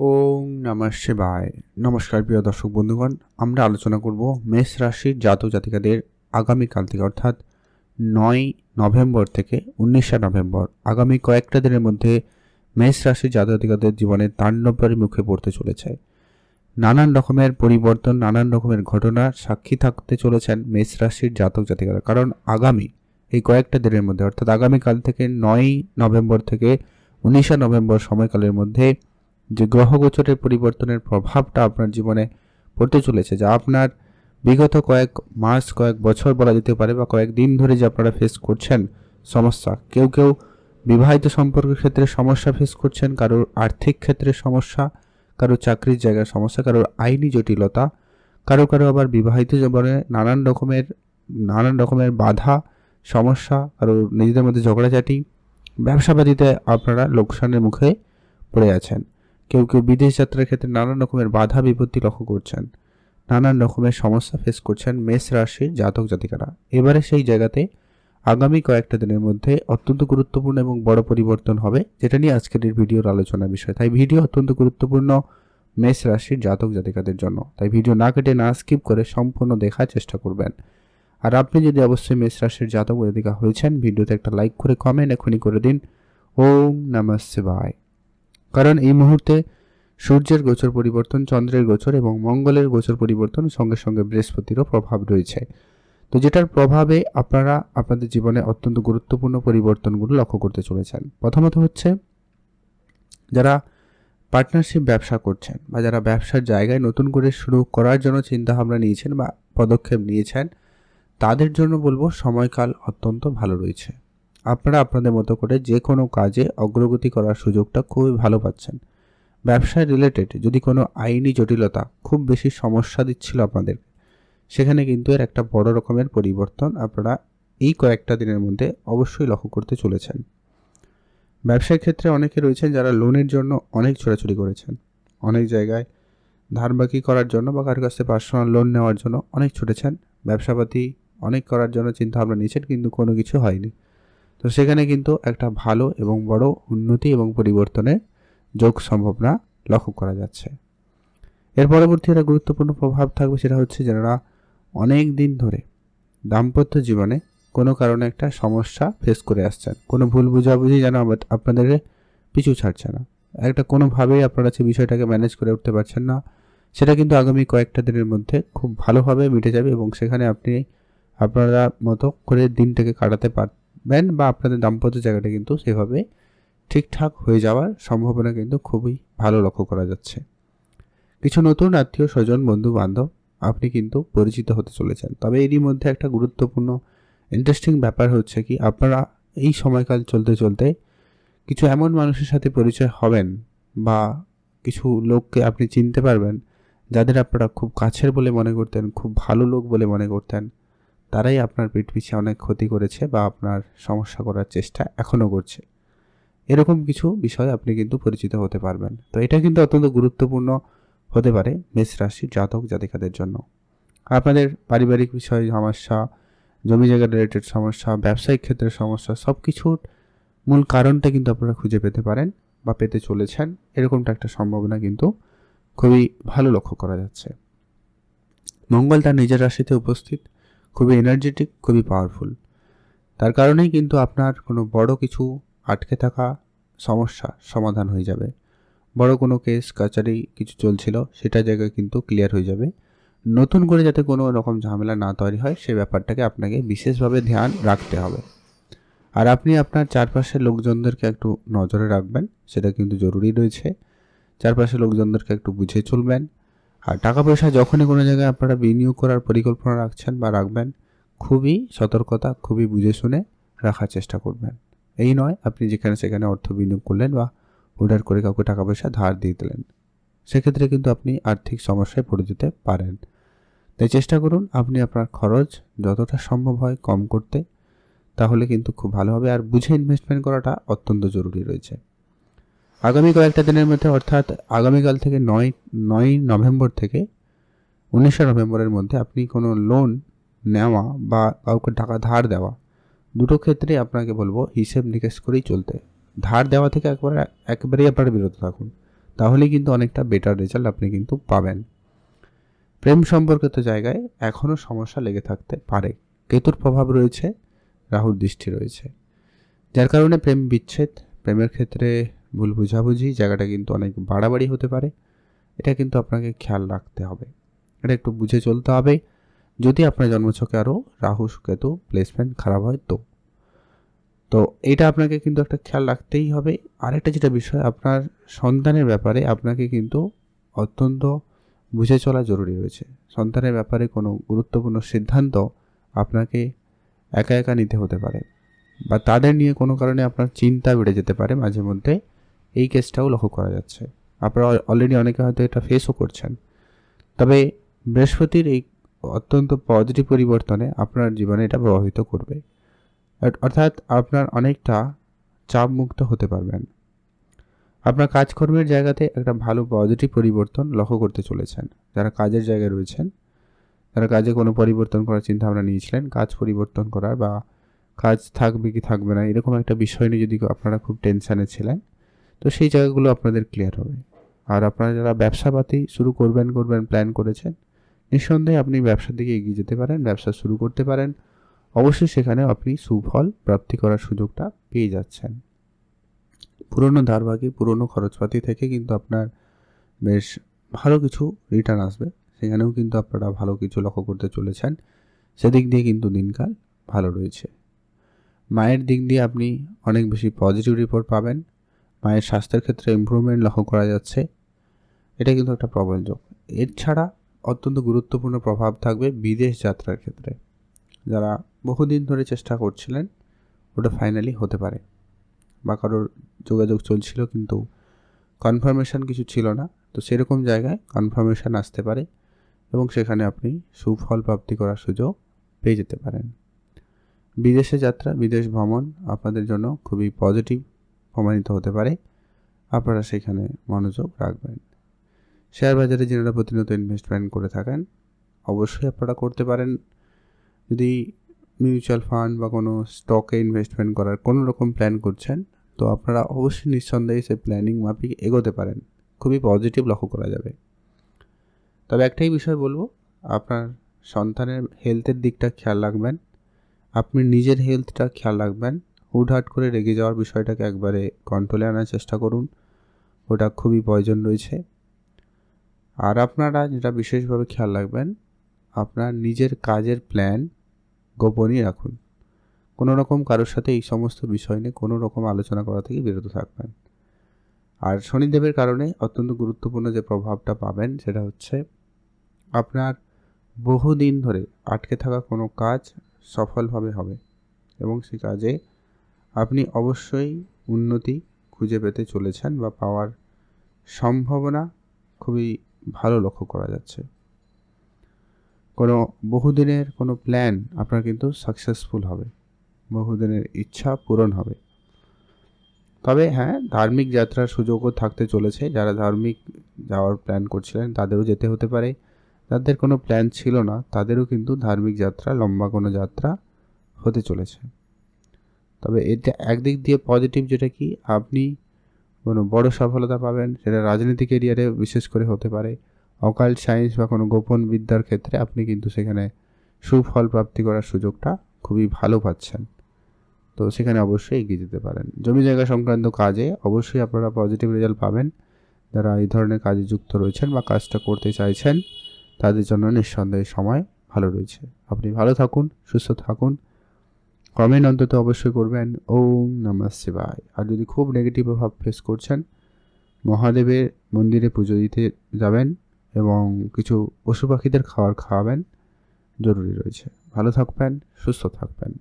ওম নমঃ শিবায়। নমস্কার, প্রিয় দর্শক বন্ধুগণ। আমরা আলোচনা করব মেষ রাশির জাতক জাতিকাদের আগামীকাল থেকে, অর্থাৎ নয় নভেম্বর থেকে উনিশে নভেম্বর। আগামী কয়েকটা দিনের মধ্যে মেষ রাশির জাতক জাতিকাদের জীবনে তাণ্ডবকারী মুখে পড়তে চলেছে। নানান রকমের পরিবর্তন, নানান রকমের ঘটনার সাক্ষী থাকতে চলেছেন মেষ রাশির জাতক জাতিকারা। কারণ আগামী, এই কয়েকটা দিনের মধ্যে, অর্থাৎ আগামীকাল থেকে নয় নভেম্বর থেকে উনিশে নভেম্বর সময়কালের মধ্যে যে গ্রহগোচরের পরিবর্তনের প্রভাবটা আপনার জীবনে পড়তে চলেছে, যা আপনার বিগত কয়েক মাস, কয়েক বছর বলা যেতে পারে বা কয়েক দিন ধরে যে আপনারা ফেস করছেন সমস্যা। কেউ কেউ বিবাহিত সম্পর্কের ক্ষেত্রে সমস্যা ফেস করছেন, কারোর আর্থিক ক্ষেত্রে সমস্যা কারও চাকরির জায়গার সমস্যা, কারোর আইনি জটিলতা, কারও কারও আবার বিবাহিত জীবনে নানান রকমের নানান রকমের বাধা, সমস্যা কারও নিজেদের মধ্যে ঝগড়াঝাটি ব্যবসাবাদীতে আপনারা লোকসানের মুখে পড়ে আছেন। কেউ কেউ বিদেশ যাত্রার ক্ষেত্রে নানান রকমের বাধা বিপত্তি লক্ষ্য করছেন, নানান রকমের সমস্যা ফেস করছেন মেষ রাশির জাতক জাতিকারা। এবারে সেই জায়গাতে আগামী কয়েকটা দিনের মধ্যে অত্যন্ত গুরুত্বপূর্ণ এবং বড় পরিবর্তন হবে, যেটা নিয়ে আজকের এই ভিডিওর আলোচনার বিষয়। তাই ভিডিও অত্যন্ত গুরুত্বপূর্ণ মেষ রাশির জাতক জাতিকাদের জন্য। তাই ভিডিও না কেটে, না স্কিপ করে সম্পূর্ণ দেখার চেষ্টা করবেন। আর আপনি যদি অবশ্যই মেষ রাশির জাতক জাতিকা হয়েছেন, ভিডিওতে একটা লাইক করে কমেন্ট এখনই করে দিন। ওম নমঃ শিবায়। কারণ এই মুহূর্তে সূর্যের গোচর পরিবর্তন, চন্দ্রের গোচর এবং মঙ্গলের গোচর পরিবর্তন সঙ্গে সঙ্গে বৃহস্পতিরও প্রভাব রয়েছে। তো যেটার প্রভাবে আপনারা আপনাদের জীবনে অত্যন্ত গুরুত্বপূর্ণ পরিবর্তনগুলো লক্ষ্য করতে চলেছেন। প্রথমত হচ্ছে, যারা পার্টনারশিপ ব্যবসা করছেন বা যারা ব্যবসার জায়গায় নতুন করে শুরু করার জন্য চিন্তাভাবনা নিয়েছেন বা পদক্ষেপ নিয়েছেন, তাদের জন্য বলব সময়কাল অত্যন্ত ভালো রয়েছে। আপনারা আপনাদের মতো করে যে কোনো কাজে অগ্রগতি করার সুযোগটা খুবই ভালো পাচ্ছেন। ব্যবসায় রিলেটেড যদি কোনো আইনি জটিলতা খুব বেশি সমস্যা দিচ্ছিল আপনাদের, সেখানে কিন্তু এর একটা বড় রকমের পরিবর্তন আপনারা এই কয়েকটা দিনের মধ্যে অবশ্যই লক্ষ্য করতে চলেছেন। ব্যবসার ক্ষেত্রে অনেকে রয়েছেন যারা লোনের জন্য অনেক ছোড়াছুড়ি করেছেন। অনেক জায়গায় ধার বাকি করার জন্য বা কারোর কাছ পার্সোনাল লোন নেওয়ার জন্য অনেক ছুটেছেন। ব্যবসাপাতি অনেক করার জন্য চিন্তা ভাবনা নিয়েছেন, কিন্তু কোনো কিছু হয়নি। তো সেখানে কিন্তু একটা ভালো এবং বড় উন্নতি এবং পরিবর্তনের যোগ সম্ভাবনা লক্ষ্য করা যাচ্ছে। এর পরবর্তী একটা গুরুত্বপূর্ণ প্রভাব থাকবে সেটা হচ্ছে যারা অনেক দিন ধরে দাম্পত্য জীবনে কোনো কারণে একটা সমস্যা ফেস করে আসছেন, কোনো ভুল বুঝাবুঝি যেন আপনাদের পিছু ছাড়ছে না। একটা কোনোভাবেই আপনারা সেই বিষয়টাকে ম্যানেজ করে উঠতে পারছেন না। সেটা কিন্তু আগামী কয়েকটা দিনের মধ্যে খুব ভালোভাবে মিটে যাবে এবং সেখানে আপনি আপনারা মতো করে দিনটাকে কাটাতে পারবেন বা আপনাদের দাম্পত্য জায়গাটা কিন্তু সেভাবে ঠিকঠাক হয়ে যাওয়ার সম্ভাবনা কিন্তু খুবই ভালো লক্ষ্য করা যাচ্ছে। কিছু নতুন আত্মীয় স্বজন বন্ধু বান্ধব আপনি কিন্তু পরিচিত হতে চলেছেন। তবে এরই মধ্যে একটা গুরুত্বপূর্ণ ইন্টারেস্টিং ব্যাপার হচ্ছে কি, আপনারা এই সময়কাল চলতে চলতে কিছু এমন মানুষের সাথে পরিচয় হবেন বা কিছু লোককে আপনি চিনতে পারবেন, যাদের আপনারা খুব কাছের বলে মনে করতেন, খুব ভালো লোক বলে মনে করতেন। তারাই আপনার পিঠ পিছিয়ে অনেক ক্ষতি করেছে বা আপনার সমস্যা করার চেষ্টা এখনও করছে। এরকম কিছু বিষয় আপনি কিন্তু পরিচিত হতে পারবেন। তো এটা কিন্তু অত্যন্ত গুরুত্বপূর্ণ হতে পারে মেষ রাশি জাতক জাতিকাদের জন্য। আপনাদের পারিবারিক বিষয় সমস্যা, জমি জায়গা রিলেটেড সমস্যা, ব্যবসায়িক ক্ষেত্রে সমস্যা সব কিছুর মূল কারণটা কিন্তু আপনারা খুঁজে পেতে পারেন বা পেতে চলেছেন। এরকমটা একটা সম্ভাবনা কিন্তু খুবই ভালো লক্ষ্য করা যাচ্ছে। মঙ্গল তার নিজের রাশিতে উপস্থিত। খুবই এনার্জেটিক খুবই পাওয়ারফুল তার কারণেই কিন্তু আপনার কোনো বড় কিছু আটকে থাকা সমস্যা সমাধান হয়ে যাবে। বড় কোনো কেস কাচারি কিছু চলছিল, সেটা জায়গায় কিন্তু ক্লিয়ার হয়ে যাবে। নতুন করে যাতে কোনো রকম ঝামেলা না তৈরি হয়, সে ব্যাপারটাকে আপনাকে বিশেষভাবে ধ্যান রাখতে হবে। আর আপনি আপনার চারপাশের লোকজনদেরকে একটু নজরে রাখবেন, সেটা কিন্তু জরুরি রয়েছে। চারপাশের লোকজনদেরকে একটু বুঝে চলবেন আর টাকা পয়সা যখনই কোনো জায়গায় আপনারা বিনিয়োগ করার পরিকল্পনা রাখছেন বা রাখবেন, খুবই সতর্কতা, খুবই বুঝে শুনে রাখার চেষ্টা করবেন। এই নয়, আপনি যেখানে সেখানে অর্থ বিনিয়োগ করলেন বা অর্ডার করে কাউকে টাকা পয়সা ধার দিয়ে দিলেন। সেক্ষেত্রে কিন্তু আপনি আর্থিক সমস্যায় পড়ে যেতে পারেন। তাই চেষ্টা করুন, আপনি আপনার খরচ যতটা সম্ভব হয় কম করতে, তাহলে কিন্তু খুব ভালো হবে। আর বুঝে ইনভেস্টমেন্ট করাটা অত্যন্ত জরুরি রয়েছে। আগামী কয়েকটা দিনের মধ্যে, অর্থাৎ আগামীকাল থেকে নয় নয় নভেম্বর থেকে উনিশে নভেম্বরের মধ্যে আপনি কোনো লোন নেওয়া বা কাউকে টাকা ধার দেওয়া, দুটো ক্ষেত্রে আপনাকে বলব হিসেব নিকেশ করেই চলতে। ধার দেওয়া থেকে একবারে, একেবারেই আপনারা বিরত থাকুন। তাহলে কিন্তু অনেকটা বেটার রেজাল্ট আপনি কিন্তু পাবেন। প্রেম সম্পর্কিত জায়গায় এখনও সমস্যা লেগে থাকতে পারে। কেতুর প্রভাব রয়েছে, রাহুর দৃষ্টি রয়েছে। যার কারণে প্রেম বিচ্ছেদ, প্রেমের ক্ষেত্রে ভুল বুঝাবুঝি, জায়গাটা কিন্তু অনেক বাড়াবাড়ি হতে পারে। এটা কিন্তু আপনাকে খেয়াল রাখতে হবে। এটা একটু বুঝে চলতে হবে। যদি আপনার জন্মছকে আরও রাহু, কেতু প্লেসমেন্ট খারাপ হয় তো। তো এটা আপনাকে কিন্তু একটা খেয়াল রাখতেই হবে। আরেকটা যেটা বিষয়, আপনার সন্তানের ব্যাপারে আপনাকে কিন্তু অত্যন্ত বুঝে চলা জরুরি রয়েছে। সন্তানের ব্যাপারে কোনো গুরুত্বপূর্ণ সিদ্ধান্ত আপনাকে একা একা নিতে হতে পারে বা তাদের নিয়ে কোনো কারণে আপনার চিন্তা বেড়ে যেতে পারে মাঝে মধ্যে। এই কেসটাও লক্ষ্য করা যাচ্ছে। আপনারা অলরেডি অনেকে হয়তো এটা ফেসও করছেন। তবে বৃহস্পতির এই অত্যন্ত পজিটিভ পরিবর্তনে আপনার জীবনে এটা প্রভাবিত করবে। অর্থাৎ আপনার অনেকটা চাপ মুক্ত হতে পারবেন। আপনার কাজকর্মের জায়গাতে একটা ভালো পজিটিভ পরিবর্তন লক্ষ্য করতে চলেছেন। যারা কাজের জায়গায় রয়েছেন যারা কাজে কোনো পরিবর্তন করার চিন্তা ভাবনা নিয়েছিলেন। কাজ পরিবর্তন করার বা কাজ থাকবে কি থাকবে না, এরকম একটা বিষয় নিয়ে যদি আপনারা খুব টেনশানে ছিলেন তো সেই জায়গাগুলো আপনাদের ক্লিয়ার হবে। আর আপনারা যারা ব্যবসাপাতি শুরু করবেন করবেন প্ল্যান করেছেন, নিঃসন্দেহে আপনি ব্যবসার দিকে এগিয়ে যেতে পারেন, ব্যবসা শুরু করতে পারেন। অবশ্যই সেখানে আপনি সুফল প্রাপ্তি করার সুযোগটা পেয়ে যাচ্ছেন। পুরনো ধারবাকি, পুরনো খরচপাতি থেকে কিন্তু আপনার বেশ ভালো কিছু রিটার্ন আসবে। সেখানেও কিন্তু আপনারা ভালো কিছু লক্ষ্য করতে চলেছেন। সেদিক দিয়ে কিন্তু দিনকাল ভালো রয়েছে। মায়ের দিক দিয়ে আপনি অনেক বেশি পজিটিভ রিপোর্ট পাবেন। মায়ের স্বাস্থ্যের ক্ষেত্রে ইম্প্রুভমেন্ট লক্ষ্য করা যাচ্ছে। এটা কিন্তু একটা প্রবল যোগ এর ছাড়া অত্যন্ত গুরুত্বপূর্ণ প্রভাব থাকবে বিদেশ যাত্রার ক্ষেত্রে। যারা বহুদিন ধরে চেষ্টা করছিলেন, ওটা ফাইনালি হতে পারে। বা কারোর যোগাযোগ চলছিল কিন্তু কনফার্মেশন কিছু ছিল না। তো সেরকম জায়গায় কনফার্মেশন আসতে পারে এবং সেখানে আপনি সুফল প্রাপ্তি করার সুযোগ পেয়ে যেতে পারেন। বিদেশে যাত্রা, বিদেশ ভ্রমণ আপনাদের জন্য খুবই পজিটিভ প্রমাণিত হতে পারে, আপনারা সেখানে মনোযোগ রাখবেন। শেয়ার বাজারে যারা প্রতিনিয়ত ইনভেস্টমেন্ট করে থাকেন, অবশ্যই আপনারা করতে পারেন। যদি মিউচুয়াল ফান্ড বা কোনো স্টকে ইনভেস্টমেন্ট করার কোনো রকম প্ল্যান করছেন, তো আপনারা অবশ্যই নিঃসন্দেহে সে প্ল্যানিং মাফিক এগোতে পারেন। খুবই পজিটিভ লক্ষ্য করা যাবে। তবে একটাই বিষয় বলব, আপনার সন্তানের হেলথের দিকটা খেয়াল রাখবেন। আপনি নিজের হেলথটা খেয়াল রাখবেন। হুটহাট করে রেগে যাওয়ার বিষয়টাকে একবারে কন্ট্রোলে আনার চেষ্টা করুন। ওটা খুবই প্রয়োজন রয়েছে। আর আপনারা যেটা বিশেষভাবে খেয়াল রাখবেন, আপনার নিজের কাজের প্ল্যান গোপনই রাখুন। কোনো রকম কারোর সাথে এই সমস্ত বিষয় নিয়ে কোনো রকম আলোচনা করা থেকে বিরত থাকবেন। আর শনিদেবের কারণে অত্যন্ত গুরুত্বপূর্ণ যে প্রভাবটা পাবেন, সেটা হচ্ছে আপনার বহুদিন ধরে আটকে থাকা কোনো কাজ সফলভাবে হবে এবং সেই কাজে আপনি অবশ্যই উন্নতি খুঁজে পেতে চলেছেন বা পাওয়ার সম্ভাবনা খুবই ভালো লক্ষ্য করা যাচ্ছে। কোনো বহুদিনের কোনো প্ল্যান আপনার কিন্তু সাকসেসফুল হবে। বহুদিনের ইচ্ছা পূরণ হবে। তবে হ্যাঁ ধার্মিক যাত্রার সুযোগও থাকতে চলেছে। যারা ধার্মিক যাওয়ার প্ল্যান করছিলেন, তাদেরও যেতে হতে পারে। যাদের কোনো প্ল্যান ছিল না, তাদেরও কিন্তু ধার্মিক যাত্রা, লম্বা কোনো যাত্রা হতে চলেছে। তবে এটা একদিক দিয়ে পজিটিভ যেটা কি, আপনি কোনো বড় সফলতা পাবেন, সেটা রাজনৈতিক এরিয়ারে বিশেষ করে হতে পারে। অকাল সায়েন্স বা কোনো গোপন বিদ্যার ক্ষেত্রে আপনি কিন্তু সেখানে সুফল প্রাপ্তি করার সুযোগটা খুবই ভালো পাচ্ছেন। তো সেখানে অবশ্যই এগিয়ে যেতে পারেন। জমি জায়গা সংক্রান্ত কাজে অবশ্যই আপনারা পজিটিভ রেজাল্ট পাবেন। যারা এই ধরনের কাজে যুক্ত রয়েছেন বা কাজটা করতে চাইছেন, তাদের জন্য নিঃসন্দেহে সময় ভালো রয়েছে। আপনি ভালো থাকুন, সুস্থ থাকুন। কমেন্ট অন্তত অবশ্যই করবেন। ওম নমঃ শিবায়। আর যদি খুব নেগেটিভ প্রভাব ফেস করছেন, মহাদেবের মন্দিরে পুজো দিতে যাবেন এবং কিছু পশু পাখিদের খাবার খাওয়াবেন, জরুরি রয়েছে। ভালো থাকবেন, সুস্থ থাকবেন।